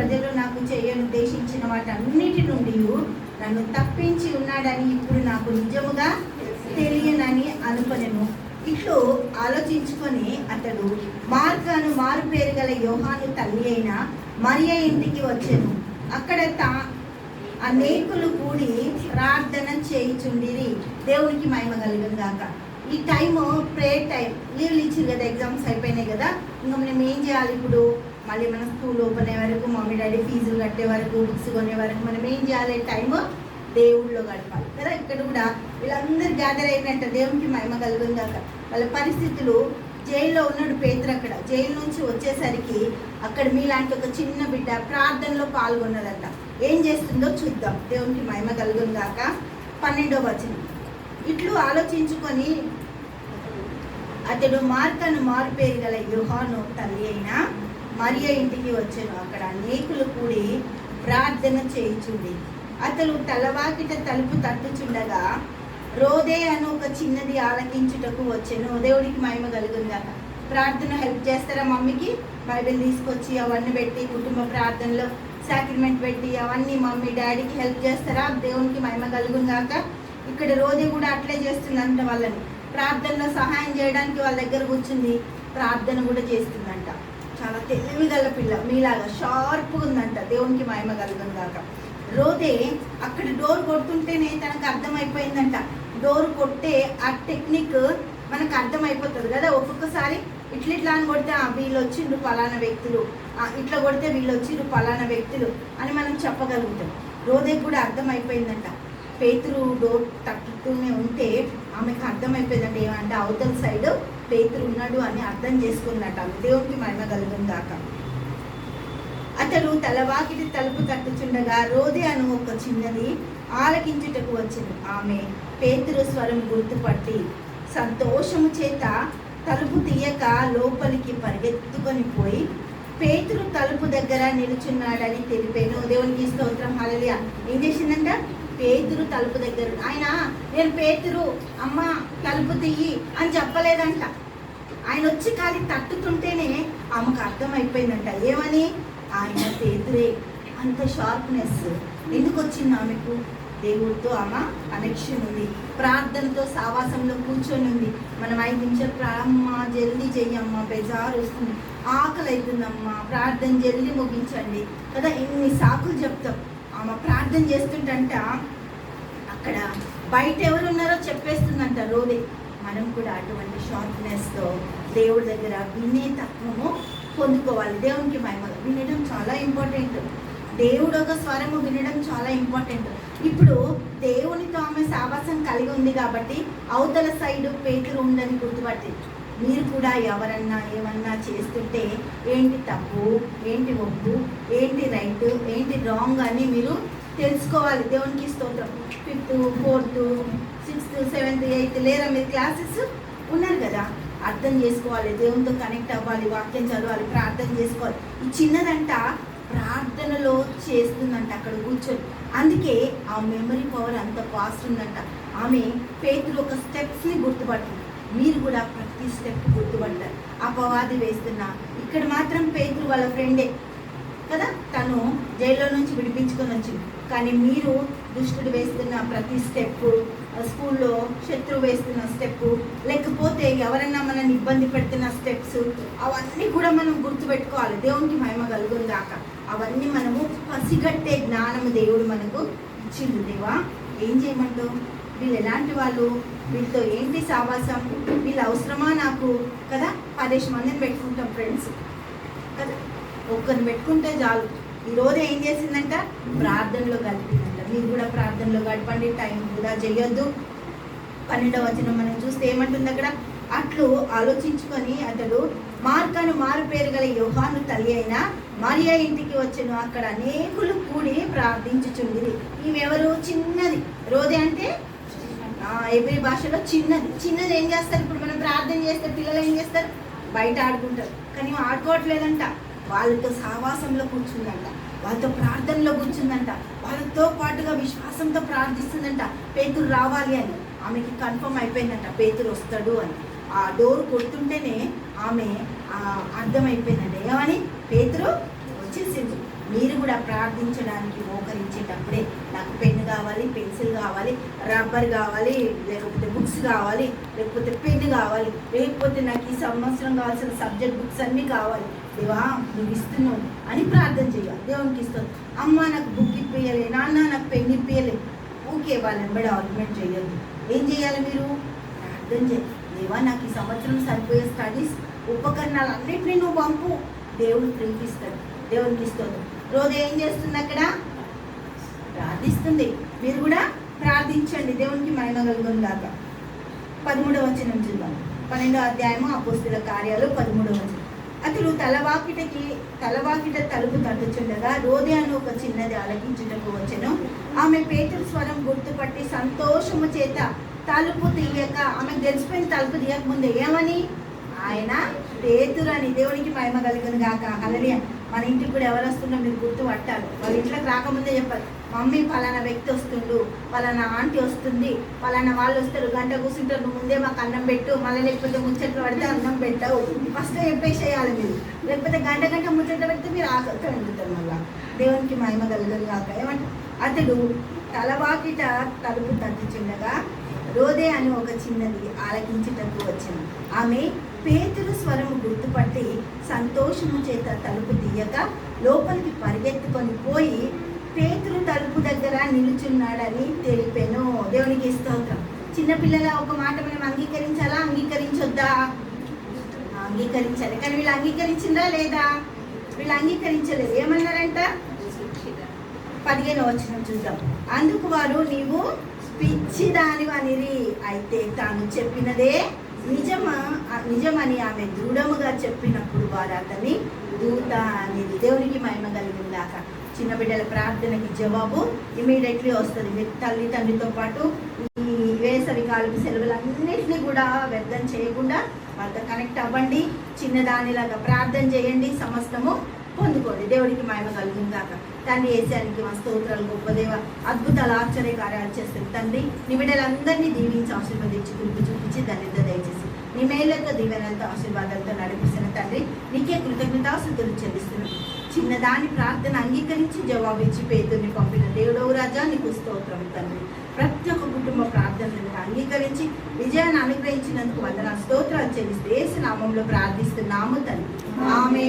ప్రజలు నాకు చేయను ఉద్దేశించిన వాటన్నిటి నుండి నన్ను తప్పించి ఉన్నాడని ఇప్పుడు నాకు నిజముగా తెలియనని అనుకొనెను. ఇట్లు ఆలోచించుకొని అతడు మార్గాను మారు పేరు గల యోహాను తల్లి అయిన మరియ ఇంటికి వచ్చాను. అక్కడ తా అనేకులు కూడి ప్రార్థన చేయిచుండిరి. దేవునికి మహిమ కలిగిన దాకా ఈ టైము ప్రేయర్ టైం. లీవ్లు ఇచ్చారు కదా ఎగ్జామ్స్ అయిపోయినాయి కదా. ఇంకా మనం ఏం చేయాలి ఇప్పుడు? మళ్ళీ మన స్కూల్ ఓపెన్ అయ్యే వరకు మమ్మీ డాడీ ఫీజులు కట్టే వరకు బుక్స్ కొనే వరకు మనం ఏం చేయాలి? టైము దేవుళ్ళో గడపాలి. కదా? ఇక్కడ కూడా వీళ్ళందరూ గ్యాదర్ అయినట్ట దేవునికి మహిమ కలుగుతుంది కాక వాళ్ళ పరిస్థితులు జైల్లో ఉన్నాడు పేతురు అక్కడ. జైలు నుంచి వచ్చేసరికి అక్కడ మీలాంటి ఒక చిన్న బిడ్డ ప్రార్థనలో పాల్గొన్నదంట ఏం చేస్తుందో చూద్దాం. దేవునికి మహిమ కలుగును పన్నెండో వచనం. ఇట్లు ఆలోచించుకొని అతడు మార్కను మారు పేరు గల యుహాను తల్లి అయిన మరియ ఇంటికి వచ్చాను. అక్కడ అనేకులు కూడి ప్రార్థన చేయుచుండి. అతను తలవాకిట తలుపు తట్టుచుండగా రోదే అని ఒక చిన్నది ఆలకించుటకు వచ్చాను. దేవుడికి మహిమ కలుగుందాక ప్రార్థన హెల్ప్ చేస్తారా మమ్మీకి? బైబిల్ తీసుకొచ్చి అవన్నీ పెట్టి కుటుంబ ప్రార్థనలో సాక్రిమెంట్ పెట్టి అవన్నీ మమ్మీ డాడీకి హెల్ప్ చేస్తారా? దేవునికి మహిమ కలుగుందాక ఇక్కడ రోజే కూడా అట్లే చేస్తుందంట వాళ్ళని. ప్రార్థనలో సహాయం చేయడానికి వాళ్ళ దగ్గర కూర్చుంది. ప్రార్థన కూడా చేస్తుందంట. చాలా తెలివి గల పిల్ల. మీలాగా షార్ప్గా ఉందంట. దేవునికి మహిమ కలుగును గాక. రోదే అక్కడ డోర్ కొడుతుంటేనే తనకు అర్థమైపోయిందంట. డోర్ కొట్టే ఆ టెక్నిక్ మనకు అర్థమైపోతుంది కదా. ఒక్కొక్కసారి ఇట్లా ఇట్లా అని కొడితే వీళ్ళు వచ్చిండ్రు పలానా వ్యక్తులు. ఇట్లా కొడితే వీళ్ళు వచ్చిండ్రు పలానా వ్యక్తులు అని మనం చెప్పగలుగుతాం. రోదే కూడా అర్థమైపోయిందంట. పేతురు డోర్ తట్టుతూనే ఉంటే ఆమెకు అర్థమైపోయిందంట ఏమంటే అవతల సైడ్ పేతురు ఉన్నాడు అని అర్థం చేసుకున్నట్ట దేవునికి మహిమ కలుగును గాక. అతడు తలవాకిటి తలుపు తట్టుచుండగా రోదే అను ఒక చిన్నది ఆలకించుటకు వచ్చింది. ఆమె పేతురు స్వరం గుర్తుపట్టి సంతోషము చేత తలుపు తీయక లోపలికి పరిగెత్తుకొని పోయి పేతురు తలుపు దగ్గర నిలుచున్నాడని తెలిపాను. దేవునికి స్తోత్రం. హల్లెలూయా. ఏం చేసిందంట? పేతురు తలుపు దగ్గర ఆయన నేను పేతురు అమ్మ తలుపు తీయి అని చెప్పలేదంట. ఆయన వచ్చి ఖాళీ తట్టుతుంటేనే ఆమెకు అర్థమైపోయిందంట. ఏమని? ఆయన పేతురే. అంత షార్ప్నెస్ ఎందుకు వచ్చింది ఆమెకు? దేవుడితో ఆమె కనెక్షన్ ఉంది. ప్రార్థనతో సావాసంలో కూర్చొని ఉంది. మనం ఐదు నిమిషాలు ప్రారంభమా జల్దీ చెయ్యమ్మా బెజారు వస్తుంది. ఆకలి అవుతుందమ్మా ప్రార్థన జల్దీ ముగించండి. కదా ఇన్ని సాకులు చెప్తాం. ఆమె ప్రార్థన చేస్తుంటంట అక్కడ బయట ఎవరు ఉన్నారో చెప్పేస్తుందంట రోదే. మనం కూడా అటువంటి షార్ప్నెస్తో దేవుడి దగ్గర వినే తత్వము పొందుకోవాలి. దేవునికి మహిమ. వినడం చాలా ఇంపార్టెంట్ దేవుడు ఒక స్వరము వినడం చాలా ఇంపార్టెంట్ ఇప్పుడు దేవునితో ఆమె సావాసం కలిగి ఉంది కాబట్టి అవతల సైడ్ పేతురు ఉందని గుర్తుపట్టి మీరు కూడా ఎవరన్నా ఏమన్నా చేస్తుంటే ఏంటి తప్పు ఏంటి ఒప్పు ఏంటి రైట్ ఏంటి రాంగ్ అని మీరు తెలుసుకోవాలి. దేవునికి స్తోత్రం. Fifth fourth sixth seventh eighth లేరా మీరు క్లాసెస్? ఉన్నారు కదా. అర్థం చేసుకోవాలి. దేవునితో కనెక్ట్ అవ్వాలి వాక్యం చదవాలి ప్రార్థన చేసుకోవాలి. ఈ చిన్నదంట ప్రార్థనలో చేస్తుందంట అక్కడ కూర్చొని. అందుకే ఆ మెమరీ పవర్ అంత ఫాస్ట్ ఉందంట. ఆమె పేతులు ఒక స్టెప్స్ని గుర్తుపడుతుంది. మీరు కూడా ప్రతి స్టెప్ గుర్తుపడతారు. అపవాది వేస్తున్నా. ఇక్కడ మాత్రం పేతులు వాళ్ళ ఫ్రెండే కదా? తను జైల్లో నుంచి విడిపించుకొని వచ్చింది. కానీ మీరు దుష్టుడు వేస్తున్న ప్రతి స్టెప్ స్కూల్లో శత్రువు వేస్తున్న స్టెప్ లేకపోతే ఎవరన్నా మనల్ని ఇబ్బంది పెడుతున్న స్టెప్స్ అవన్నీ కూడా మనం గుర్తుపెట్టుకోవాలి. దేవునికి మహిమ కలుగుందాక. అవన్నీ మనము పసిగట్టే జ్ఞానము దేవుడు మనకు ఇచ్చిండు దేవా. ఏం చేయమంటావు వీళ్ళు ఎలాంటి వాళ్ళు? వీళ్ళతో ఏంటి సావాసం? వీళ్ళు అవసరమా నాకు? కదా పదేసి మందిని పెట్టుకుంటాం ఫ్రెండ్స్. కదా ఒక్కరిని పెట్టుకుంటే చాలు. ఈరోజు ఏం చేసిందంట? ప్రార్థనలో గడిపిందంట. మీరు కూడా ప్రార్థనలో గడపండి టైం కూడా చేయొద్దు. పన్నెండవ వచనం మనం చూస్తే ఏమంటుంది అక్కడ? అట్లు ఆలోచించుకొని అతడు మార్కను మారు పేరు గల యోహాను తల్లి అయిన మరియా ఇంటికి వచ్చెను. అక్కడ అనేకులు కూడి ప్రార్థించుచుండిది ఈమెవరు? చిన్నది. రోజే అంటే? ఎవ్రీ భాషలో చిన్నది. చిన్నది ఏం చేస్తారు? ఇప్పుడు మనం ప్రార్థన చేస్తే పిల్లలు ఏం చేస్తారు? బయట ఆడుకుంటారు. కానీ ఆడుకోవట్లేదంట. వాళ్ళతో సావాసంలో కూర్చుందంట. వాళ్ళతో ప్రార్థనలో కూర్చుందంట. వాళ్ళతో పాటుగా విశ్వాసంతో ప్రార్థిస్తుందంట. పేతురు రావాలి అని. ఆమెకి కన్ఫర్మ్ అయిపోయిందంట. పేతురు వస్తాడు అని. ఆ డోర్ కొడుతుంటేనే ఆమె అర్థమైపోయిందండి. అర్థమైపోయిందంట ఏమని? పేతురు వచ్చేసింది. మీరు కూడా ప్రార్థించడానికి మోకరించేటప్పుడే నాకు పెన్ కావాలి పెన్సిల్ కావాలి రబ్బర్ కావాలి లేకపోతే బుక్స్ కావాలి లేకపోతే పెన్ కావాలి లేకపోతే నాకు ఈ సంవత్సరం కావాల్సిన సబ్జెక్ట్ బుక్స్ అన్నీ కావాలి. దేవా నువ్వు ఇస్తున్నావు అని ప్రార్థన చేయాలి. దేవునికి ఇస్తుంది అమ్మ నాకు బుక్ ఇప్పియలే నాన్న నాకు పెన్ ఇప్పియలే. ఓకే వాళ్ళ వెంబడి ఆర్గ్యుమెంట్ చేయొద్దు. ఏం చేయాలి మీరు? ప్రార్థన చేయాలి. దేవా నాకు ఈ సంవత్సరం సరిపోయే స్టడీస్ ఉపకరణాలు అన్నింటినీ నువ్వు పంపు. దేవుడు ప్రేమిస్తాడు దేవునికి ఇస్తుంది రోజు ఏం చేస్తుంది అక్కడ? ప్రార్థిస్తుంది. మీరు కూడా ప్రార్థించండి. దేవునికి మహిమ కలుగును కాక పదమూడవ వచనం చూద్దాం. పన్నెండో అధ్యాయము అపోస్తుల కార్యాలు పదమూడవ వచనం. అతడు తలవాకిటకి తలవాకిట తలుపు తట్టుచుండగా రోదే అని ఒక చిన్నది ఆలకించుటకు వచ్చను. ఆమె పేతుల స్వరం గుర్తుపట్టి సంతోషము చేత తలుపు తీయక ఆమె తెలిసిపోయిన తలుపు తీయకముందే ఏమని? ఆయన పేతురని దేవునికి మహిమ కలిగిన గాక. అలలియ మన ఇంటికి కూడా ఎవరు వస్తున్నా మీరు గుర్తు పట్టాలి. వాళ్ళ ఇంట్లోకి రాకముందే చెప్పాలి. మమ్మీ పలానా వ్యక్తి వస్తుండు పలానా ఆంటీ వస్తుంది పలానా వాళ్ళు వస్తారు గంట కూర్చుంటారు నువ్వు ముందే మాకు అన్నం పెట్టు మళ్ళీ లేకపోతే ముచ్చట్లు పడితే అన్నం పెట్టవు. ఫస్ట్ చెప్పేసేయాలి మీరు. లేకపోతే గంట గంట ముచ్చట్లు పెడితే మీరు ఆసక్తి వండుతారు మళ్ళీ. దేవునికి మహిమ కలుగును గాక. ఏమంటే అతడు తలవాకిట తలుపు తట్టుచుండగా రోదే అని ఒక చిన్నది ఆలకించుటకు వచ్చింది ఆమె పేతురు స్వరము గుర్తుపట్టి సంతోషము చేత తలుపు తీయక లోపలికి పరిగెత్తుకొని పోయి పేతురు తలుపు దగ్గర నిలుచున్నాడని తెలిపాను. దేవునికి స్తోత్రం. చిన్నపిల్లల ఒక మాట మనం అంగీకరించాలా? అంగీకరించొద్దా? అంగీకరించాలి. కానీ వీళ్ళు అంగీకరించిందా లేదా? వీళ్ళు అంగీకరించలేదు ఏమన్నారంట? పదిహేను వచ్చిన చూద్దాం. అందుకు వారు నీవు పిచ్చి అనిరి అయితే తాను చెప్పినదే నిజమా? నిజమని ఆమె దృఢముగా చెప్పినప్పుడు వారు అతన్ని దూత అనేది దేవునికి మహిమ కలిగిందాక. చిన్న బిడ్డల ప్రార్థనకి జవాబు ఇమీడియట్లీ వస్తుంది. తల్లి తండ్రితో పాటు ఈ వేసవి కాలపు సెలవులన్నింటినీ కూడా వ్యర్థం చేయకుండా వాళ్ళతో కనెక్ట్ అవ్వండి. చిన్నదానిలాగా ప్రార్థన చేయండి. సమస్తము పొందుకోండి. దేవుడికి మహిమ కలుగును కాక తండ్రి ఏసానికి మా స్తోత్రాలు గొప్ప దేవ. అద్భుతాలు ఆశ్చర్య కార్యాలు చేస్తుంది తండ్రి నీ బిడ్డలందరినీ దీవించి ఆశీర్వదించి కురిపి చూపించి ధన్యత దయచేసి నీ మేలతో దీవెనలతో ఆశీర్వాదాలతో నడిపిస్తున్న తండ్రి నీకే కృతజ్ఞతాస్తుతులు చెల్లిస్తున్నాను చిన్నదాని ప్రార్థన అంగీకరించి జవాబిచ్చి పేదల్ని పంపిన దేవుడవు రాజా నీకు స్తోత్రం తండ్రి. ప్రతి ఒక్క కుటుంబ ప్రార్థనలను అంగీకరించి విజయాన్ని అనుగ్రహించినందుకు వందన స్తోత్రాలు చెల్లిస్తూ ఏసు నామంలో ప్రార్థిస్తున్నాము తండ్రి. ఆమె